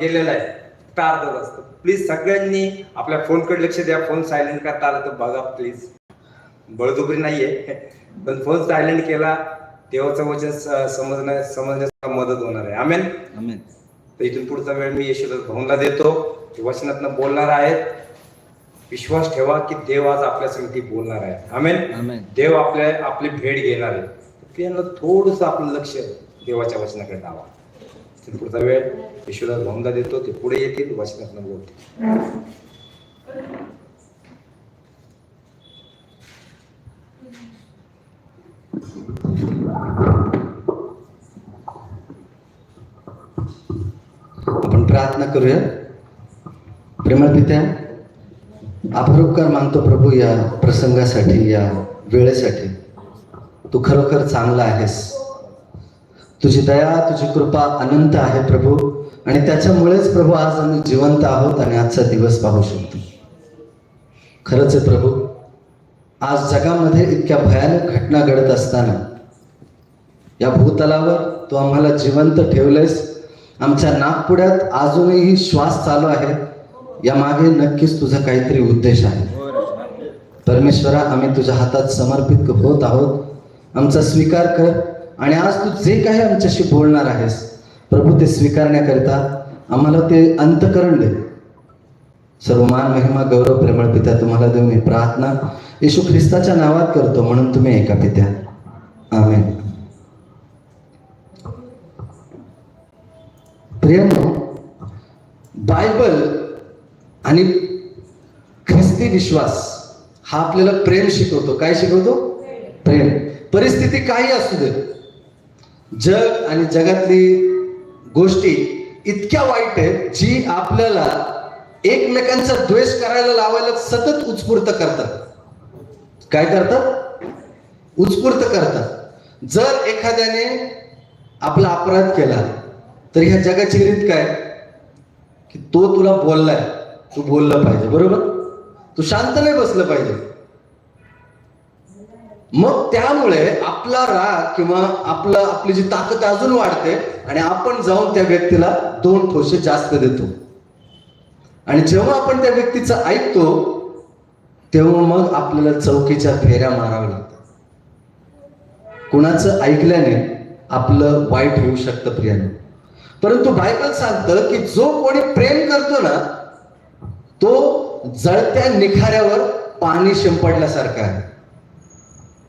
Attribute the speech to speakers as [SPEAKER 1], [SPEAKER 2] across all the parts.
[SPEAKER 1] गेलेला आहे. अर्धा तास प्लीज सगळ्यांनी आपल्या फोनकडे लक्ष द्या. फोन सायलेंट करता आला तर बघा प्लीज बळजबरी नाहीये. पण फोन सायलेंट केला देवाचं वचन समजण्या समजण्यास मदत होणार आहे. आमेन
[SPEAKER 2] आमेन
[SPEAKER 1] तर इथून पुढचा वेळ मी यशोदास भाऊंला देतो. वचनातनं बोलणार आहेत. विश्वास ठेवा की देव आज आपल्या संगती बोलणार आहे. आमेन
[SPEAKER 2] आमेन
[SPEAKER 1] देव आपल्या आपली भेट घेणार आहे. त्यांना थोडस आपलं लक्ष देवाच्या वचनाकडे लावा. इथून पुढचा वेळ यशोदास भाऊंला देतो ते पुढे येतील वचनातनं बोलतील
[SPEAKER 2] आपण प्रार्थना करूया. प्रेमळ पित्या आभारोपकार मानतो प्रभू या प्रसंगासाठी या वेळेसाठी. तू खरोखर चांगला आहेस. तुझी दया तुझी कृपा अनंत आहे प्रभू. आणि त्याच्यामुळेच प्रभू आज आम्ही जिवंत आहोत आणि आजचा दिवस पाहू शकतो. खरंच आहे प्रभू आज जगामध्ये इतक्या भयानक घटना घडत असताना या भूतलावर तू आम्हाला जिवंत ठेवलेस आमच्या नागपुड्यात अजूनही श्वास चालू आहे. या मागे नक्कीच तुझा काहीतरी उद्देश आहे. परमेश्वरा आम्ही तुझ्या हातात समर्पित होत आहोत. आमचा स्वीकार कर. आणि आज तू जे काही आमच्याशी बोलणार आहेस प्रभू ते स्वीकारण्याकरिता आम्हाला ते अंतकरण दे. सर्व मान महिमा गौरव प्रेमळ पित्या तुम्हाला देऊन मी प्रार्थना येशू ख्रिस्ताच्या नावात करतो म्हणून तुम्ही ऐका पित्या. आमेन. प्रियांनो बायबल आणि ख्रिस्ती विश्वास हा आपल्याला प्रेम शिकवतो. काय शिकवतो? प्रेम. परिस्थिती काही असू दे. जग आणि जगातली गोष्टी इतक्या वाईट आहेत जी आपल्याला एकमेकांचा द्वेष करायला लावायला सतत उत्स्फूर्त करतात. काय करतात? उत्स्फूर्त करतात. जर एखाद्याने आपला अपराध केला तर ह्या जगाची रीत काय? की तो तुला बोललाय. तू बोललं पाहिजे बरोबर? तू शांत नाही बसलं पाहिजे. मग त्यामुळे आपला राग किंवा आपलं आपली जी ताकद अजून वाढते आणि आपण जाऊन त्या व्यक्तीला दोन ठोसे जास्त देतो. आणि जेव्हा आपण त्या व्यक्तीचं ऐकतो तेव्हा मग आपल्याला चौकीच्या फेऱ्या माराव्या लागतात. कुणाचं ऐकल्याने आपलं वाईट होऊ शकतं प्रियाने. परंतु बायबल सांगतं की जो कोणी प्रेम करतो ना तो जळत्या निखाऱ्यावर पाणी शिंपडल्यासारखा आहे.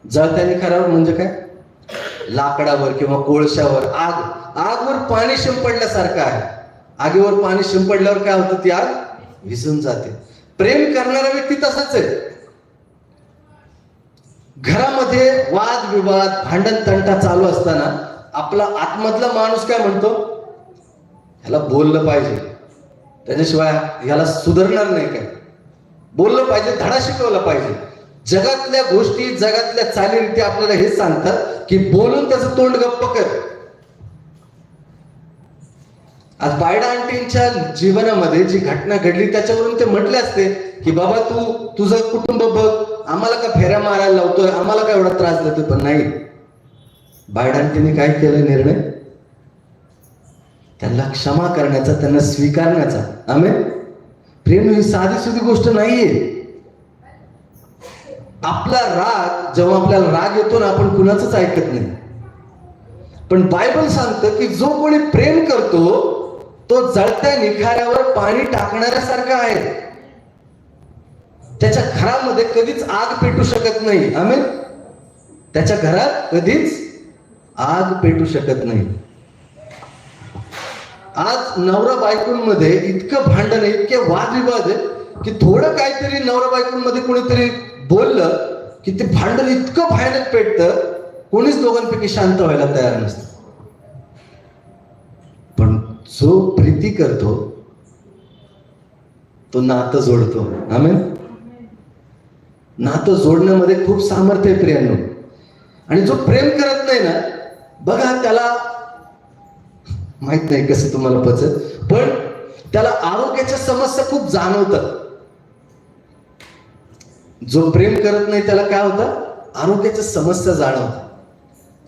[SPEAKER 2] जळत्या खराब म्हणजे काय? लाकडावर किंवा कोळशावर. आग आगवर पाणी शिंपडल्यासारखं आहे. आगीवर पाणी शिंपडल्यावर काय होतं? ती आग विझून जाते. प्रेम करणारा व्यक्ती तसाच आहे. घरामध्ये वाद विवाद भांडण तंटा चालू असताना आपला आतमधला माणूस काय म्हणतो? ह्याला बोललं पाहिजे. त्याच्याशिवाय ह्याला सुधारणार नाही काय? बोललं पाहिजे धडा शिकवला पाहिजे. जगातल्या गोष्टी जगातल्या चालीरीती आपल्याला हे सांगतात की बोलून त्याचं तोंड गप्प कर. आज बायडा आंटींच्या जीवनामध्ये जी घटना घडली त्याच्यावरून ते म्हटले असते की बाबा तू तुझं कुटुंब बघ आम्हाला का फेऱ्या मारायला लावतोय आम्हाला का एवढा त्रास देतोय? पण नाही. बायडा आंटीने काय केलं निर्णय? त्यांना क्षमा करण्याचा त्यांना स्वीकारण्याचा. आम्ही प्रेम ही साधी सुधी गोष्ट नाहीये. आपला राग जेव्हा आपल्याला राग येतो ना आपण कुणाचंच ऐकत नाही. पण बायबल सांगतं की जो कोणी प्रेम करतो तो जळत्या निखाऱ्यावर पाणी टाकणाऱ्यासारखा आहे. त्याच्या घरामध्ये कधीच आग पेटू शकत नाही. आम्ही त्याच्या घरात कधीच आग पेटू शकत नाही. आज नवरा बायकोंमध्ये इतकं भांडण आहे इतके वादविवाद आहे की थोडं काहीतरी नवरा बायकोंमध्ये कोणीतरी बोललं की ते भांडण इतकं भयानक पेटतं कोणीच दोघांपैकी शांत व्हायला तयार नसतं. पण जो प्रीती करतो तो नातं जोडतो. आम्ही नातं जोडण्यामध्ये खूप सामर्थ्य आहे प्रियांनो. आणि जो प्रेम करत नाही ना बघा त्याला माहीत नाही कसं तुम्हाला पचत पण त्याला आरोग्याच्या समस्या खूप जाणवतात. जो प्रेम करत नाही त्याला काय होतं? आरोग्याच्या समस्या जाणवतात.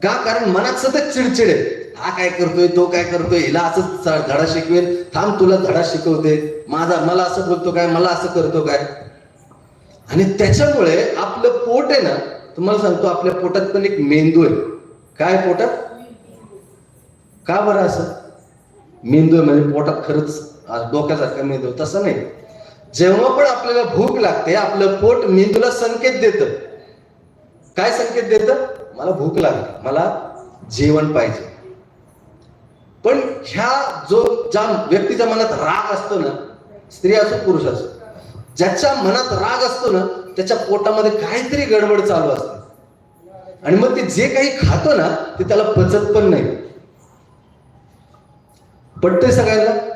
[SPEAKER 2] का? कारण मनात सतत चिडचिड आहे. हा काय करतोय तो काय करतोय हिला असं धडा शिकवेल थांब तुला धडा शिकवते. माझा मला असं बोलतो काय मला असं करतो काय? आणि त्याच्यामुळे आपलं पोट आहे ना तुम्हाला सांगतो आपल्या पोटात पण एक मेंदू आहे. काय पोटात? का बरं असं? मेंदू आहे म्हणजे पोटात खरंच डोक्यासारखा मेंदू तसं नाही. जेव्हा पण आपल्याला भूक लागते आपलं पोट मेंदूला संकेत देतं. काय संकेत देतं? मला भूक लागली. मला जेवण पाहिजे. पण ह्या जो ज्या व्यक्तीच्या मनात राग असतो ना स्त्री असो पुरुष असो ज्याच्या मनात राग असतो ना त्याच्या पोटामध्ये काहीतरी गडबड चालू असते. आणि मग ते जे काही खातो ना ते त्याला पचत पण नाही. पटतंय सगळ्यांना?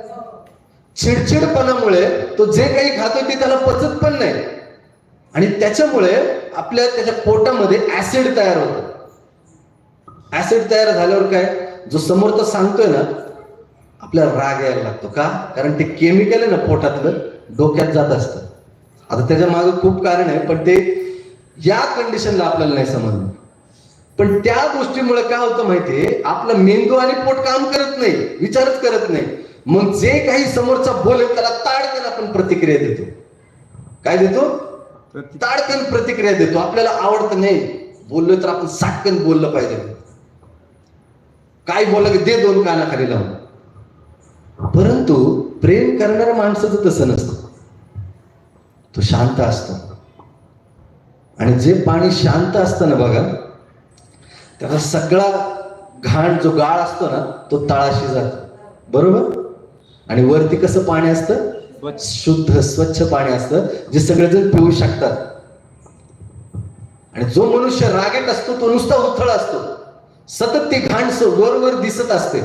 [SPEAKER 2] चिडचिडपणामुळे तो जे काही खातोय ते त्याला पचत पण नाही. आणि त्याच्यामुळे आपल्या त्याच्या पोटामध्ये ऍसिड तयार होतं. ऍसिड तयार झाल्यावर काय? जो समोर तो सांगतोय ना आपल्याला राग यायला लागतो. का? कारण ते केमिकल आहे ना पोटातलं डोक्यात जात असतं. आता त्याच्यामागे खूप कारण आहे पण ते या कंडिशनला आपल्याला नाही समजलं. पण त्या गोष्टीमुळे काय होतं माहितीये? आपला मेंदू आणि पोट काम करत नाही विचारच करत नाही. मग जे काही समोरचा बोलेल त्याला ताडकन आपण प्रतिक्रिया देतो. काय देतो? ताडकन प्रतिक्रिया देतो. आपल्याला आवडतं नाही. बोललो तर आपण साटकन बोललं पाहिजे. काय बोललं की दे दोन कानाखाली लावून. परंतु प्रेम करणाऱ्या माणसाचं तसं नसतं. तो शांत असतो. आणि जे पाणी शांत असतं ना बघा त्याचा सगळा घाण जो गाळ असतो ना तो तळाशी जातो. बरोबर? आणि वरती कसं पाणी असतं? शुद्ध स्वच्छ पाणी असतं जे सगळेजण पिऊ शकतात. आणि जो मनुष्य रागेट असतो तो नुसता उथळ असतो. सतत ती घाण स- वर वर दिसत असते.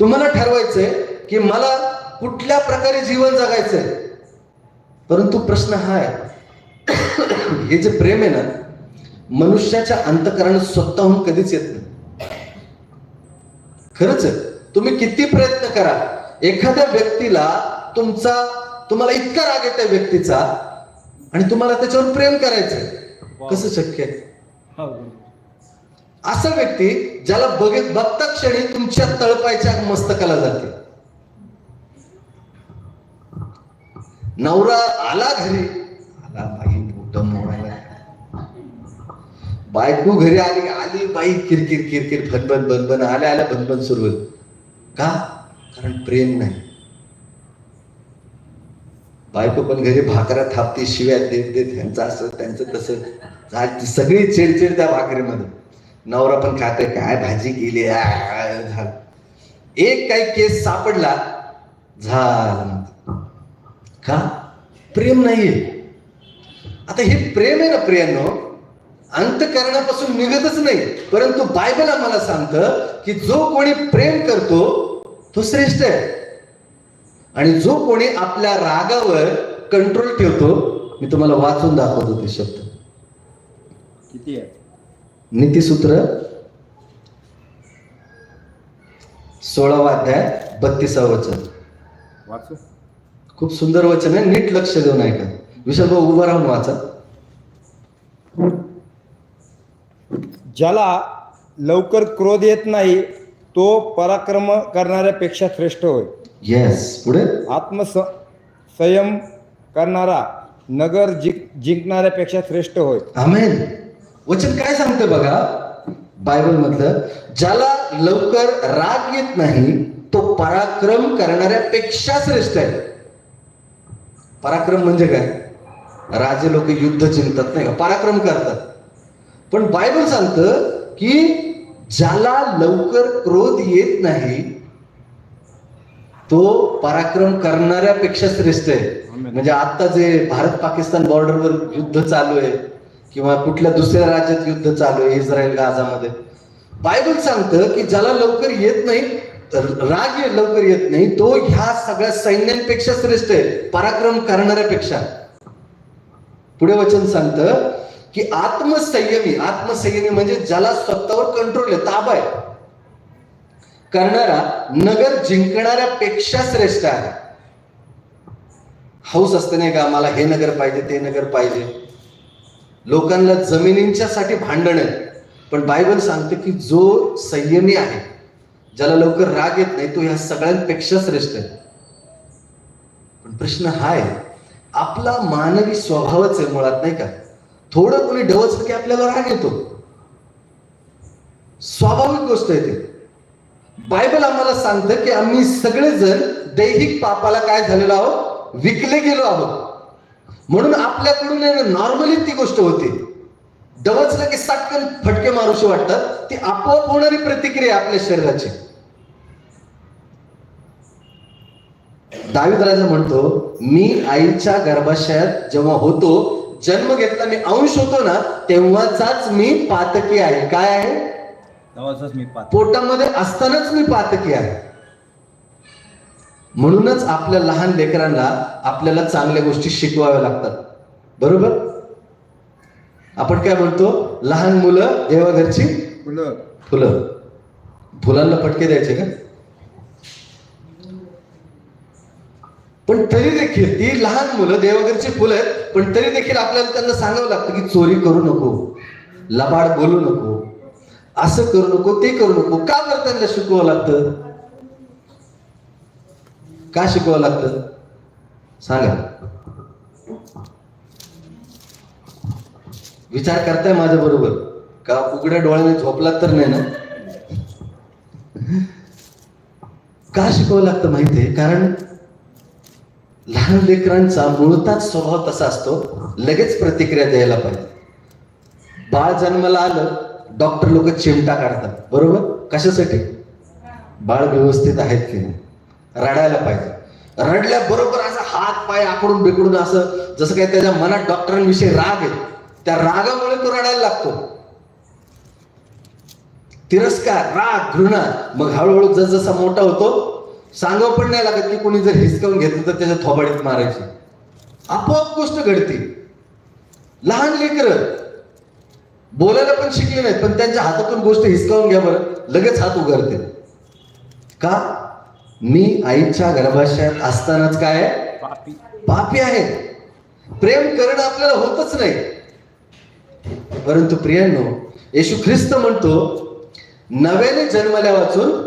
[SPEAKER 2] तुम्हाला ठरवायचंय की मला कुठल्या प्रकारे जीवन जगायचंय? परंतु प्रश्न हा आहे. हे जे प्रेम आहे ना मनुष्याच्या अंतकरणात स्वतःहून कधीच येत नाही. खरंच आहे. तुम्ही किती प्रयत्न करा. एखाद्या व्यक्तीला तुमचा तुम्हाला इतका राग येत त्या व्यक्तीचा आणि तुम्हाला त्याच्यावर प्रेम करायचंय. कसं शक्य आहे? असा व्यक्ती ज्याला बघत बघता क्षणी तुमच्या तळपायच्या मस्तकाला जाते. नवरा आला घरी. आला बाई बोट मोडायला बायको घरी आली आली बाई किरकिर किरकिर फनबन बनबन आल्या आल्या बनबन सुरू होईल. का? कारण प्रेम नाही. बायको पण घरी भाकरा थापते शिव्या देत देत ह्यांचं असं त्यांचं तसं. सगळी चिडचिड त्या भाकरीमध्ये नवरा पण खाते काय भाजी केली झालं. एक काही केस सापडला झालं. का? प्रेम नाहीये. आता हे प्रेम आहे ना प्रियांनो अंतकरणापासून निघतच नाही. परंतु बायबल आम्हाला सांगतं की जो कोणी प्रेम करतो तो श्रेष्ठ आहे. आणि जो कोणी आपल्या रागावर कंट्रोल ठेवतो मी तुम्हाला वाचून दाखवतो ते शब्द.
[SPEAKER 1] किती आहे?
[SPEAKER 2] नीतिसूत्र सोळावा अध्याय बत्तीसावं वचन.
[SPEAKER 1] वाचू?
[SPEAKER 2] खूप सुंदर वचन आहे नीट लक्ष देऊन ऐका. विशाल भाऊ उभा राहून वाचा.
[SPEAKER 3] ज्याला लवकर क्रोध येत नाही तो पराक्रम करणाऱ्यापेक्षा श्रेष्ठ होय.
[SPEAKER 2] येस पुढे?
[SPEAKER 3] आत्मस संयम करणारा नगर जिंक जिंकणाऱ्यापेक्षा श्रेष्ठ होय.
[SPEAKER 2] आमेन वचन काय सांगतं बघा? बायबल मधलं ज्याला लवकर राग येत नाही तो पराक्रम करणाऱ्यापेक्षा श्रेष्ठ आहे. पराक्रम म्हणजे काय? राजे लोक युद्ध जिंकतात नाही का? पराक्रम करतात. पण बायबल सांगतं की ज्याला लवकर क्रोध येत नाही तो पराक्रम करणाऱ्यापेक्षा श्रेष्ठ आहे. म्हणजे आता जे भारत पाकिस्तान बॉर्डरवर युद्ध चालू आहे किंवा कुठल्या दुसऱ्या राज्यात युद्ध चालू आहे इस्रायल गाजामध्ये बायबल सांगतं की ज्याला लवकर येत नाही राग लवकर येत नाही तो ह्या सगळ्या सैन्यांपेक्षा श्रेष्ठ आहे पराक्रम करणाऱ्यापेक्षा. पुढे वचन सांगतं की आत्मसंयमी आत्मसंयमी म्हणजे ज्याला स्वतःवर कंट्रोल आहे ताबा आहे. करणारा नगर जिंकणाऱ्यापेक्षा श्रेष्ठ आहे. हौस असते नाही का मला हे नगर पाहिजे ते नगर पाहिजे. लोकांना जमिनींच्या साठी भांडण आहे. पण बायबल सांगते की जो संयमी आहे ज्याला लवकर राग येत नाही तो ह्या सगळ्यांपेक्षा श्रेष्ठ आहे. पण प्रश्न हा आहे आपला मानवी स्वभावच आहे मुळात नाही का? थोडं कोणी ढवचलं की आपल्याला राग येतो. स्वाभाविक गोष्ट आहे ते. बायबल आम्हाला सांगतं की आम्ही सगळेजण दैहिक पापाला काय झालेलो आहोत? विकले गेलो आहोत. म्हणून आपल्याकडून नॉर्मली ती गोष्ट होती. डवचलं की साटकन फटके मारूशी वाटतात. ती आपोआप होणारी प्रतिक्रिया आपल्या शरीराची. दावीद राजा म्हणतो मी आईच्या गर्भाशयात जेव्हा होतो जन्म घेतला मी अंश होतो ना तेव्हाचाच मी पातकी आहे. काय आहे? पोटामध्ये असतानाच मी पातकी आहे. म्हणूनच आपल्या लहान लेकरांना आपल्याला चांगल्या गोष्टी शिकवाव्या लागतात. बरोबर? आपण काय म्हणतो? लहान मुलं देवाघरची
[SPEAKER 3] फुलं.
[SPEAKER 2] फुलं. फुलांना फटके द्यायचे का? पण तरी देखील ती लहान मुलं देवघरची फुलं आहेत पण तरी देखील आपल्याला त्यांना सांगावं लागतं की चोरी करू नको लबाड बोलू नको असं करू नको ते करू नको. का बरं त्यांना शिकवावं लागतं? का शिकवावं लागतं? सांगा. विचार करताय माझ्या बरोबर. का उघड्या डोळ्याने झोपलात तर नाही ना? का शिकवावं लागतं माहितीये? कारण लहान लेकरांचा मुळताच स्वभाव तसा असतो लगेच प्रतिक्रिया द्यायला पाहिजे. बाळ जन्माला आलं डॉक्टर लोक चिमटा काढतात. बरोबर? कशासाठी? बाळ व्यवस्थित आहेत की नाही? रडायला पाहिजे. रडल्याबरोबर असं हात पाय आकडून बिकडून असं जसं काही त्याच्या मनात डॉक्टरांविषयी राग आहे त्या रागामुळे तो रडायला लागतो. तिरस्कार राग घृणा मग हळूहळू जसजसा मोठा होतो सांगावं पण नाही लागत की कोणी जर हिसकावून घेतलं तर त्याच्या थोबाडीत मारायची. आपोआप गोष्ट घडते. लहान लेकर बोलायला पण शिकले नाहीत पण त्यांच्या हातातून गोष्ट हिसकावून घ्या बरं. लगेच हात उघडते. का? मी आईच्या गर्भाशयात असतानाच काय?
[SPEAKER 3] पापी.
[SPEAKER 2] पापी आहे. प्रेम करणं आपल्याला होतच नाही. परंतु प्रियांनो येशू ख्रिस्त म्हणतो नव्याने जन्मल्या वाचून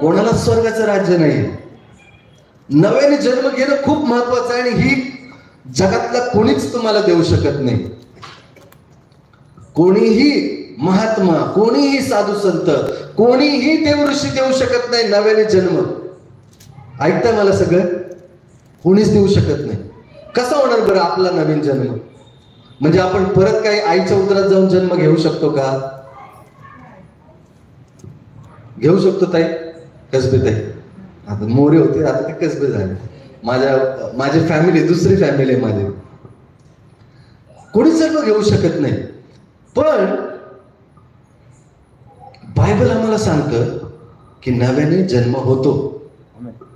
[SPEAKER 2] कोणाला स्वर्गाचं राज्य नाही. नव्याने जन्म घेणं खूप महत्वाचं आहे आणि ही जगातला कोणीच तुम्हाला देऊ शकत नाही. कोणीही महात्मा कोणीही साधू संत कोणीही देवऋषी देऊ शकत नाही नव्याने जन्म. ऐकताय मला सगळं? कोणीच देऊ शकत नाही. कसा होणार बरं आपला नवीन जन्म? म्हणजे आपण परत काही आईच्या उदरात जाऊन जन्म घेऊ शकतो का? घेऊ शकतो ताई. कसबे ताई. आता मोरे होते आता ते कसबे झाले. माझ्या माझी फॅमिली दुसरी फॅमिली आहे माझी. कोणी सर्व घेऊ शकत नाही. पण बायबल आम्हाला सांगतं की नव्याने जन्म होतो.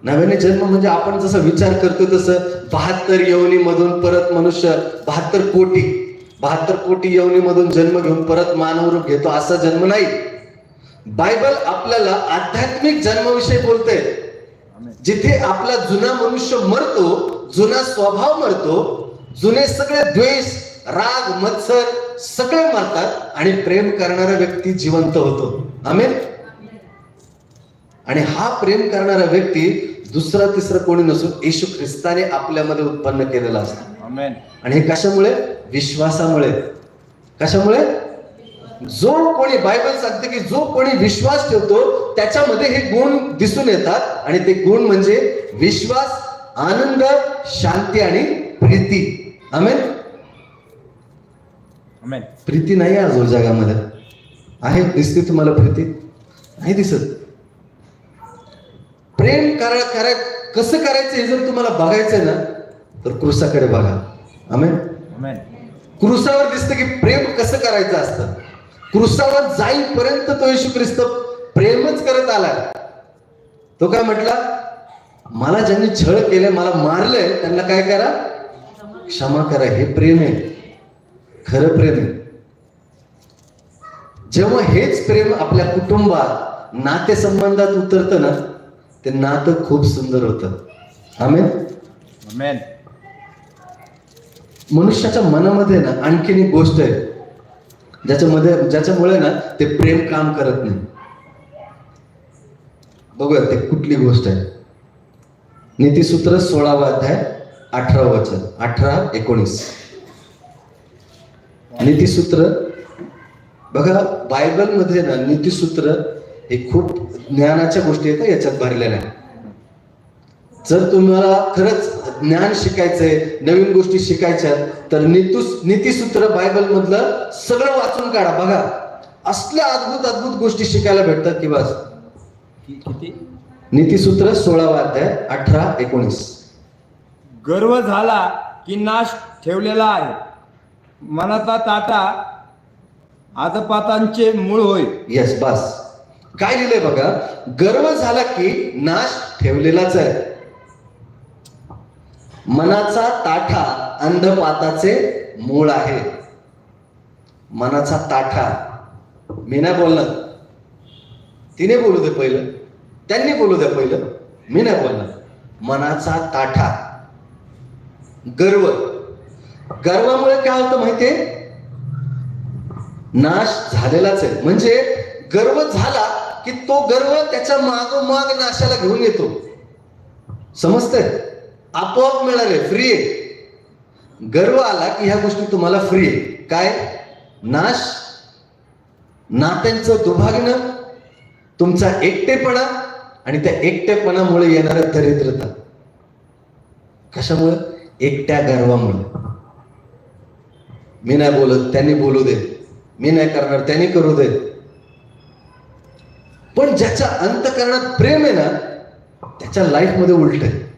[SPEAKER 2] नव्याने जन्म म्हणजे आपण जसं विचार करतो तसं बहात्तर यवनीमधून परत मनुष्य बहात्तर कोटी बहात्तर कोटी यवनीमधून जन्म घेऊन परत मानवरूप घेतो असा जन्म नाही. बायबल आपल्याला आध्यात्मिक जन्माविषयी बोलते. जिथे आपला जुना मनुष्य मरतो जुना स्वभाव मरतो जुने सगळे द्वेष राग मत्सर सगळे मरतात आणि प्रेम करणारा व्यक्ती जिवंत होतो. आमेन? आणि हा प्रेम करणारा व्यक्ती दुसरा तिसरा कोणी नसून येशू ख्रिस्ताने आपल्यामध्ये उत्पन्न केलेला असतो. आणि हे कशामुळे? विश्वासामुळे. कशामुळे? जो कोणी बायबल सांगते की जो कोणी विश्वास ठेवतो त्याच्यामध्ये हे गुण दिसून येतात. आणि ते गुण म्हणजे विश्वास आनंद शांती आणि प्रीती. आमेन?
[SPEAKER 3] आमेन.
[SPEAKER 2] प्रीती नाही आज जगामध्ये. आहे दिसते तुम्हाला प्रीती? नाही दिसत. प्रेम करा करा कसं करायचं हे जर तुम्हाला बघायचंय ना तर क्रुसाकडे बघा. आमेन?
[SPEAKER 3] आमेन.
[SPEAKER 2] क्रुसावर दिसतं की प्रेम कसं करायचं असतं? क्रुसावर जाईपर्यंत तो येशू ख्रिस्त प्रेमच करत आलाय तो काय म्हटला मला ज्यांनी छळ केले मला मारलंय त्यांना काय करा? क्षमा करा. हे प्रेम आहे. खरं प्रेम आहे. जेव्हा हेच प्रेम आपल्या कुटुंबात नातेसंबंधात उतरतं ना ते नातं खूप सुंदर होतं. आमेन?
[SPEAKER 3] आमेन.
[SPEAKER 2] मनुष्याच्या मनामध्ये ना आणखीन एक गोष्ट आहे. ज्याच्यामध्ये ज्याच्यामुळे ना ते प्रेम काम करत नाही. बघूया ते कुठली गोष्ट आहे? नीतीसूत्र सोळावा अध्याय अठरा वचन अठरा एकोणीस. नीतीसूत्र बघा बायबलमध्ये ना नीतीसूत्र हे खूप ज्ञानाच्या गोष्टी आहेत याच्यात भरलेल्या. आहेत जर तुम्हाला खरंच ज्ञान शिकायचंय नवीन गोष्टी शिकायच्या तर नीतूस नीतीसूत्र बायबल मधलं सगळं वाचून काढा. बघा असल्या अद्भुत अद्भुत गोष्टी शिकायला भेटतात की बस. नीतीसूत्र सोळावा अध्याय अठरा एकोणीस.
[SPEAKER 3] गर्व झाला की नाश ठेवलेला आहे. मनाचा ताटा आदपातांचे मूळ होय
[SPEAKER 2] येस बस. काय लिहिलंय बघा? गर्व झाला की नाश ठेवलेलाच आहे. मनाचा ताठा अंधपाताचे मूळ आहे. मनाचा ताठा. मी नाही बोलणार. तिने बोलू दे पहिलं. त्यांनी बोलू दे पहिलं. मी नाही बोलणार. मनाचा ताठा. गर्व. गर्वामुळे काय होतं माहितीये? नाश झालेलाच आहे. म्हणजे गर्व झाला की तो गर्व त्याच्या मागोमाग नाशाला घेऊन येतो. समजतंय? आपोआप मिळाले फ्री आहे. गर्व आला की ह्या गोष्टी तुम्हाला फ्री आहे. काय? नाश? नात्यांचं दुभागणं तुमचा एकटेपणा आणि त्या एकटेपणामुळे येणाऱ्या दरिद्रता. कशामुळे? एकट्या गर्वामुळे. मी नाही बोलत त्यांनी बोलू दे. मी नाही करणार त्यांनी करू दे. पण ज्याच्या अंतकरणात प्रेम आहे ना त्याच्या लाईफमध्ये उलट आहे.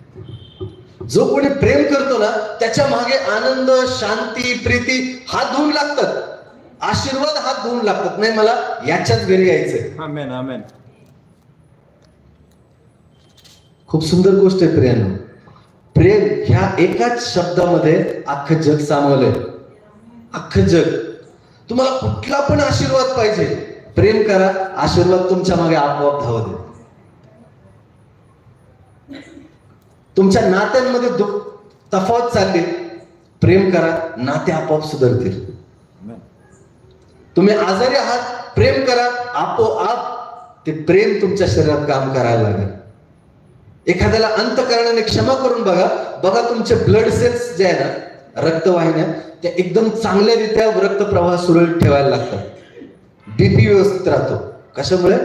[SPEAKER 2] जो कोणी प्रेम करतो ना त्याच्यामागे आनंद शांती प्रीती हात धुवून लागतात. आशीर्वाद हात धुवून लागतात. नाही मला याच्याच घरी यायचंय खूप सुंदर गोष्ट आहे प्रेम प्रेम ह्या एकाच शब्दामध्ये अख्खं जग सामावलंय. अख्खं जग. तुम्हाला कुठला पण आशीर्वाद पाहिजे प्रेम करा आशीर्वाद तुमच्या मागे आपोआप धावत तुमच्या नात्यांमध्ये दुःख तफावत चालली प्रेम करा नाते आपोआप सुधारतील. तुम्ही आजारी आहात प्रेम करा आपोआप ते प्रेम तुमच्या शरीरात काम करायला लागेल. एखाद्याला अंतकरणाने क्षमा करून बघा बघा तुमचे ब्लड सेल्स जे आहे ना रक्तवाहिन्या त्या एकदम चांगल्यारीत्या रक्तप्रवाह सुरळीत ठेवायला लागतात. बीपी व्यवस्थित राहतो. कशामुळे?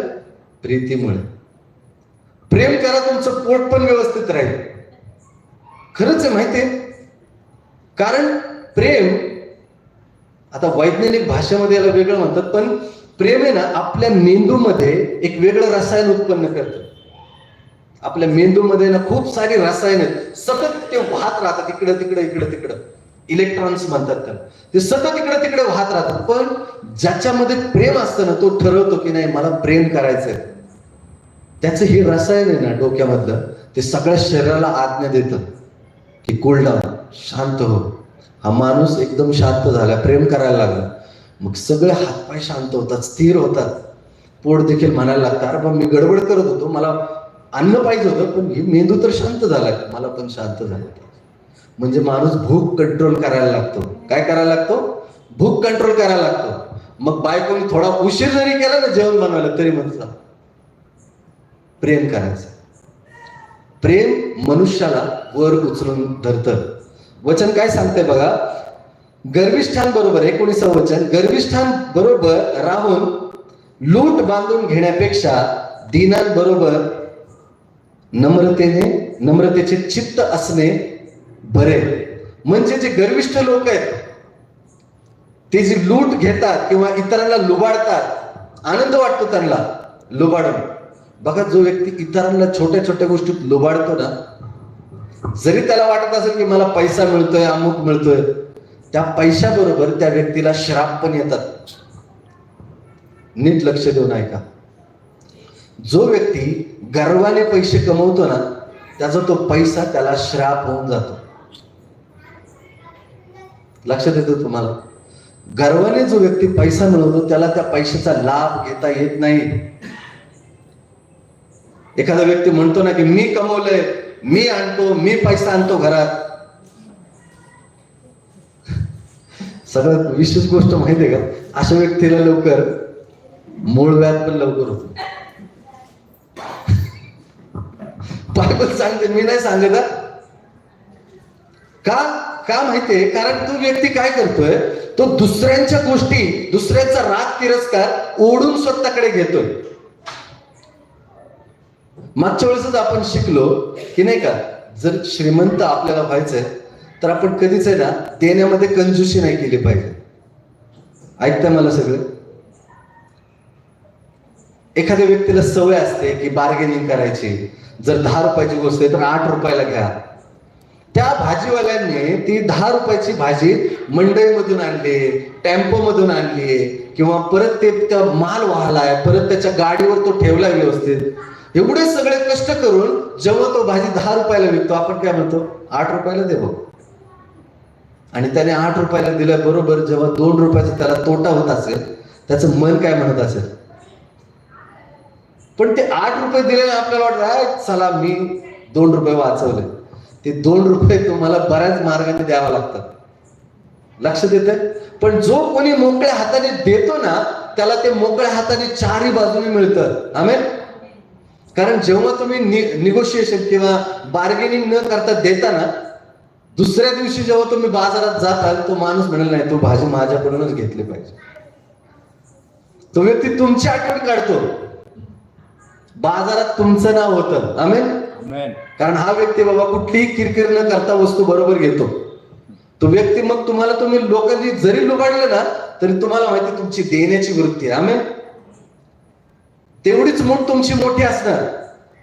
[SPEAKER 2] प्रीतीमुळे. प्रेम करा तुमचं पोट पण व्यवस्थित राहील. खरंच आहे माहिती आहे कारण प्रेम आता वैज्ञानिक भाषेमध्ये याला वेगळं म्हणतात पण प्रेम आहे ना आपल्या मेंदूमध्ये एक वेगळं रसायन उत्पन्न करतं. आपल्या मेंदूमध्ये ना खूप सारी रसायन सतत ते वाहत राहतात इकडं तिकडं इकडं तिकडं. इलेक्ट्रॉन्स म्हणतात त्याला. ते सतत इकडे तिकडे वाहत राहतात पण ज्याच्यामध्ये प्रेम असतं ना तो ठरवतो की नाही मला प्रेम करायचंय. त्याचं हे रसायन आहे ना डोक्यामधलं ते सगळ्या शरीराला आज्ञा देतं. की कूल डाऊन शांत हो. हा माणूस एकदम शांत झाला प्रेम करायला लागला. मग सगळे हातपाय शांत होतात स्थिर होतात. पोट देखील म्हणायला लागतं अरे बा मी गडबड करत होतो मला अन्न पाहिजे होतं पण हे मेंदू तर शांत झाला मला पण शांत झालं. म्हणजे माणूस भूक कंट्रोल करायला लागतो. काय करायला लागतो? भूक कंट्रोल करायला लागतो. मग बायकोने थोडा उशीर जरी केला ना जेवण बनवायला तरी म्हणतात प्रेम करायचं. प्रेम मनुष्याला वर उचलून धरतं. वचन काय सांगते बघा? गर्विष्ठान बरोबर एकोणीसावं वचन गर्विष्ठान बरोबर राहून लूट बांधून घेण्यापेक्षा दिनांबरोबर नम्रतेने नम्रतेचे चित्त असणे बरे. म्हणजे जे गर्विष्ठ लोक आहेत ते जे लूट घेतात किंवा इतरांना लुबाडतात आनंद वाटतो त्यांना लुबाडून. बघा जो व्यक्ती इतरांना छोट्या छोट्या गोष्टीत लुबाडतो ना जरी त्याला वाटत असेल की मला पैसा मिळतोय अमुक मिळतोय त्या पैशाबरोबर त्या व्यक्तीला श्राप पण येतात. नीट लक्ष देऊन ऐका. जो व्यक्ती गर्वाने पैसे कमवतो ना त्याचा तो पैसा त्याला श्राप होऊन जातो. लक्षात येतो तुम्हाला. गर्वाने जो व्यक्ती पैसा मिळवतो त्याला त्या पैशाचा लाभ घेता येत नाही. एखादा व्यक्ती म्हणतो ना की मी कमवलंय मी आणतो मी पैसा आणतो घरात. सगळ्यात विशेष गोष्ट माहिती आहे का? अशा व्यक्तीला लवकर मूळ व्याध पण लवकर होतो. बायबल सांगते मी नाही सांगत का? का माहितीये? कारण तो व्यक्ती काय करतोय? तो दुसऱ्यांच्या गोष्टी दुसऱ्यांचा राग तिरस्कार ओढून स्वतःकडे घेतोय. मागच्या वेळेसच आपण शिकलो की नाही का जर श्रीमंत आपल्याला व्हायचंय तर आपण कधीच आहे ना देण्यामध्ये कंजूशी नाही केली पाहिजे. ऐकता मला सगळं? एखाद्या व्यक्तीला सवय असते की बार्गेनिंग करायची. जर दहा रुपयाची गोष्ट आहे तर आठ रुपयाला घ्या. त्या भाजीवाल्यांनी ती दहा रुपयाची भाजी मंडईमधून आणली टेम्पो मधून आणली किंवा परत ते त्या माल वाहलाय परत त्याच्या गाडीवर तो ठेवला व्यवस्थित एवढे सगळे कष्ट करून जेव्हा तो भाजी दहा रुपयाला विकतो आपण काय म्हणतो? आठ रुपयाला दे बघ. आणि त्याने आठ रुपयाला दिल्या बरोबर जेव्हा दोन रुपयाचा त्याला तोटा होत असेल त्याचं मन काय म्हणत असेल? पण ते आठ रुपये दिलेले आपल्याला वाटतं आहे चला मी दोन रुपये वाचवले. ते दोन रुपये तुम्हाला बऱ्याच मार्गाने द्यावा लागतात. लक्ष देत पण जो कोणी मोकळ्या हाताने देतो ना त्याला ते मोकळ्या हाताने चारही बाजूने मिळतं. आमेन? कारण जेव्हा तुम्ही निगोशिएशन किंवा बार्गेनिंग न करता देता ना दुसऱ्या दिवशी जेव्हा तुम्ही बाजारात जाताल तो माणूस म्हणाल नाही तो भाजी माझ्याकडूनच घेतली पाहिजे. तो व्यक्ती तुमची आठवण काढतो. बाजारात तुमचं नाव होतं. आमेन. कारण हा व्यक्ती बाबा कुठलीही किरकिर न करता वस्तू बरोबर घेतो. तो व्यक्ती मग तुम्हाला तुम्ही लोकांनी जरी लुबाडलं ना तरी तुम्हाला माहिती तुमची देण्याची वृत्ती आहे. तेवढीच मूठ तुमची मोठी असणार.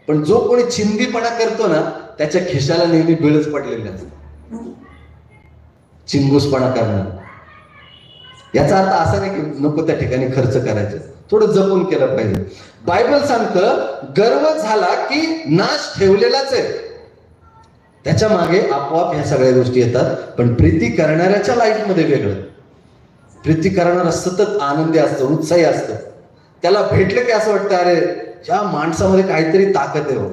[SPEAKER 2] पण जो कोणी चिंदीपणा करतो ना त्याच्या खिशाला नेहमी बिळच पडलेली असते. चिंगूसपणा करणार. याचा अर्थ असा नाही की नको त्या ठिकाणी खर्च करायचं. थोडं जपून केलं पाहिजे. बायबल सांगतं गर्व झाला की नाश ठेवलेलाच आहे. त्याच्यामागे आपोआप ह्या सगळ्या गोष्टी येतात. पण प्रीती करणाऱ्याच्या लाईफमध्ये वेगळं. प्रीती करणारा सतत आनंदी असतो उत्साही असतो. त्याला भेटलं की असं वाटतं अरे या माणसामध्ये काहीतरी ताकद आहे हो.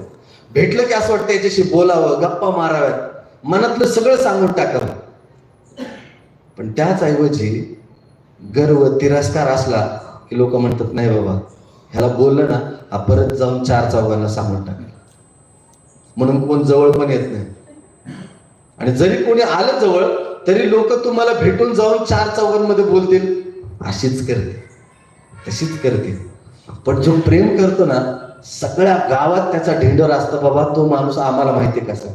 [SPEAKER 2] भेटलं की असं वाटतं याच्याशी बोलावं गप्पा माराव्यात. मनातलं सगळं सांगून टाकावं. पण त्याच ऐवजी गर्व तिरस्कार असला की लोक म्हणतात नाही बाबा ह्याला बोललं ना हा परत जाऊन चार चौघांना सांगून टाकेल. म्हणून कोण जवळ पण येत नाही. आणि जरी कोणी आलं जवळ तरी लोक तुम्हाला भेटून जाऊन चार चौघांमध्ये बोलतील अशीच करते तशीच करते. पण जो प्रेम करतो ना सगळ्या गावात त्याचा ढेंडर असतो बाबा तो माणूस आम्हाला माहिती कसा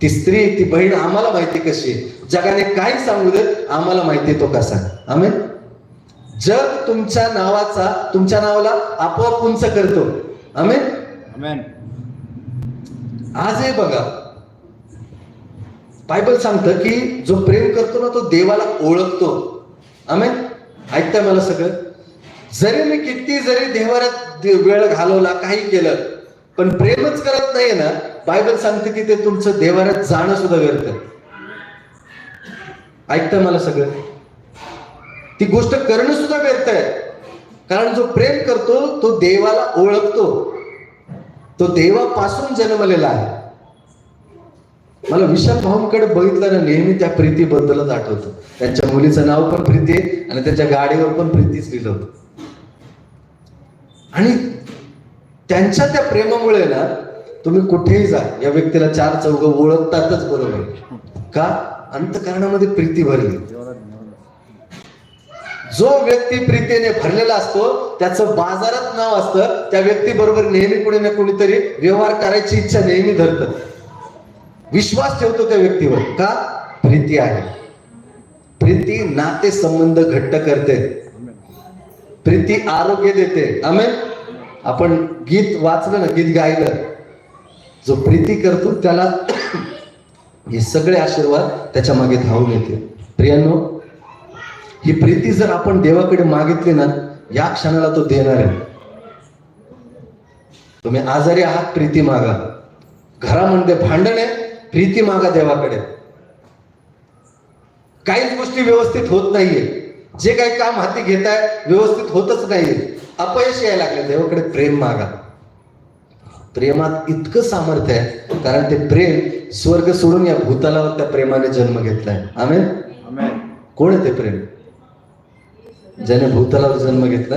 [SPEAKER 2] ती स्त्री ती बहीण आम्हाला माहिती कशी आहे. जगाने काही सांगू देत आम्हाला माहिती आहे तो कसा आम्ही जग तुमच्या नावाचा तुमच्या नावाला आपोआप उंच करतो.
[SPEAKER 3] आम्ही
[SPEAKER 2] आजही बघा. बायबल सांगतं की जो प्रेम करतो ना तो देवाला ओळखतो. आम्ही ऐकता मला सगळं? जरी मी किती जरी देवारात वेळ घालवला काही केलं पण प्रेमच करत नाही ना बायबल सांगते की ते तुमचं देवारात जाणं सुद्धा व्यर्थ आहे. मला सगळं? ती गोष्ट करणं सुद्धा व्यर्थ आहे. कारण जो प्रेम करतो तो देवाला ओळखतो. तो देवापासून जन्मलेला आहे. मला विशाल भाऊंकडे बघितलं ना नेहमी त्या प्रीतीबद्दलच आठवतं. त्यांच्या मुलीचं नाव पण प्रीती आहे आणि त्यांच्या गाडीवर पण प्रीतीच लिहिलं होतं. आणि त्यांच्या त्या प्रेमामुळे ना तुम्ही कुठेही जा या व्यक्तीला चार चौघ ओळखतातच बरोबर. का? अंतकरणामध्ये प्रीती भरली. जो व्यक्ती प्रीतीने भरलेला असतो त्याचं बाजारात नाव असतं त्या व्यक्ती बरोबर नेहमी कुणी ना कुणीतरी व्यवहार करायची इच्छा नेहमी धरत. विश्वास ठेवतो त्या व्यक्तीवर. का? प्रीती आहे. प्रीती नाते संबंध घट्ट करते. प्रीती आरोग्य देते. आमेन? आपण गीत वाचलं ना गीत गायलं. जो प्रीती करतो त्याला हे सगळे आशीर्वाद त्याच्यामागे धावून येते. प्रियांनो ही प्रीती जर आपण देवाकडे मागितली ना या क्षणाला तो देणार आहे. तुम्ही आजारी आहात प्रीती मागा. घरामध्ये भांडण आहे प्रीती मागा देवाकडे. काहीच गोष्टी व्यवस्थित होत नाहीये. जे काही काम हाती घेताय व्यवस्थित होतच नाहीये. अपयश यायला लागले देवाकडे प्रेम मागा. प्रेमात इतकं सामर्थ्य आहे कारण ते प्रेम स्वर्ग सोडून या भूतलावर त्या प्रेमाने जन्म घेतलाय. आमेन. कोण आहे ते प्रेम? ज्याने भूतलावर जन्म घेतला.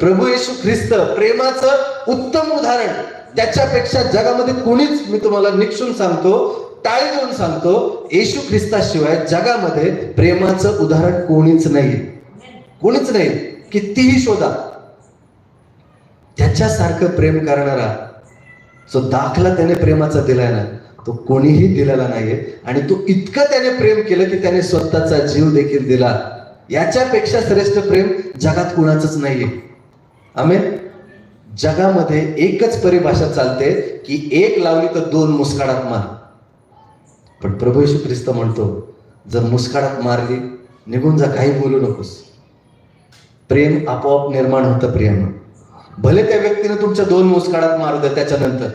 [SPEAKER 2] प्रभू येशू ख्रिस्त प्रेमाचं उत्तम उदाहरण. त्याच्यापेक्षा जगामध्ये कोणीच मी तुम्हाला निक्षून सांगतो टाळी देऊन सांगतो येशू ख्रिस्ताशिवाय जगामध्ये प्रेमाचं उदाहरण कोणीच नाही. कोणीच नाही. कितीही शोधा. त्याच्यासारखं प्रेम करणारा जो दाखला त्याने प्रेमाचा दिलाय ना तो कोणीही दिलेला नाहीये. आणि तो इतकं त्याने प्रेम केलं की त्याने स्वतःचा जीव देखील दिला. याच्यापेक्षा श्रेष्ठ प्रेम जगात कुणाचंच नाहीये. आम्ही जगामध्ये एकच परिभाषा चालते की एक लावली तर दोन मुस्काडात मार. पण प्रभू येशू ख्रिस्त म्हणतो जर मुस्काडात मारली निघून जा काही बोलू नकोस. प्रेम आपोआप निर्माण होतं प्रेम भले त्या व्यक्तीने तुमच्या दोन मुस्काळात मारू द्या त्याच्यानंतर.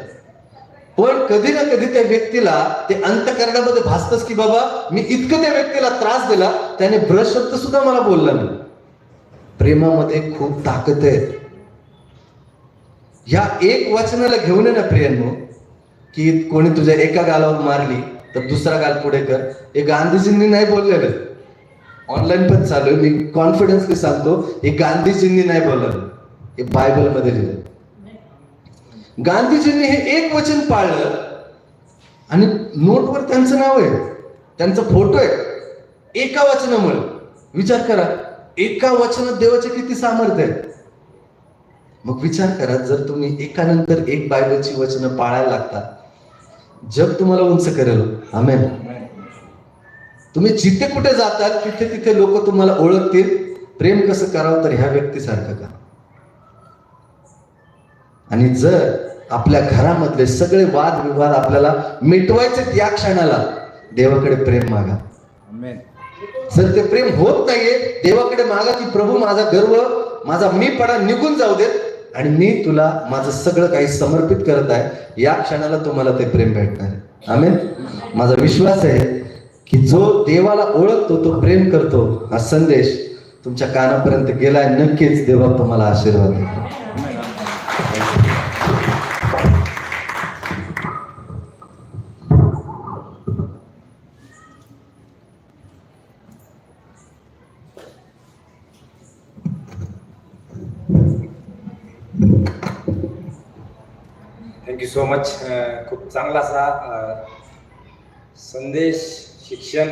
[SPEAKER 2] पण कधी ना कधी त्या व्यक्तीला ते अंतकरणामध्ये भासतच की बाबा मी इतकं त्या व्यक्तीला त्रास दिला त्याने ब्रश शब्द सुद्धा मला बोलला नाही. प्रेमामध्ये खूप ताकद आहे. ह्या एक वचनाला घेऊन आहे ना प्रियांनो की कोणी तुझ्या एका गालावर मारली तर दुसरा गाल पुढे कर. हे गांधीजींनी नाही बोललेलं. ऑनलाईन पण चालू मी कॉन्फिडन्सली सांगतो हे गांधीजींनी नाही बोललं हे बायबलमध्ये लिहिलं. गांधीजींनी हे एक वचन पाळलं आणि नोटवर त्यांचं नाव आहे. त्यांचा फोटो आहे. एका वचनामुळे. विचार करा. एका वचनात देवाचे किती सामर्थ्य आहे? मग विचार करा जर तुम्ही एकानंतर एक बायबलची वचनं पाळायला लागता जग तुम्हाला उंच करेल. आमेन. तुम्ही जिथे कुठे जातात तिथे तिथे लोक तुम्हाला ओळखतील. प्रेम कसं करावं तर ह्या व्यक्तीसारखं करा. आणि जर आपल्या घरामधले सगळे वाद विवाद आपल्याला मिटवायचे या क्षणाला देवाकडे प्रेम मागा. जर ते प्रेम होत नाहीये देवाकडे मागा की प्रभू माझा गर्व माझा मीपणा निघून जाऊ देत आणि मी तुला माझं सगळं काही समर्पित करत आहे या क्षणाला तुम्हाला ते प्रेम भेटणार आहे. आमेन माझा विश्वास आहे की जो देवाला ओळखतो तो प्रेम करतो हा संदेश तुमच्या कानापर्यंत गेलाय नक्कीच देवा तुम्हाला आशीर्वाद देतो
[SPEAKER 1] सो मच uh, खूप चांगला असा uh, संदेश शिक्षण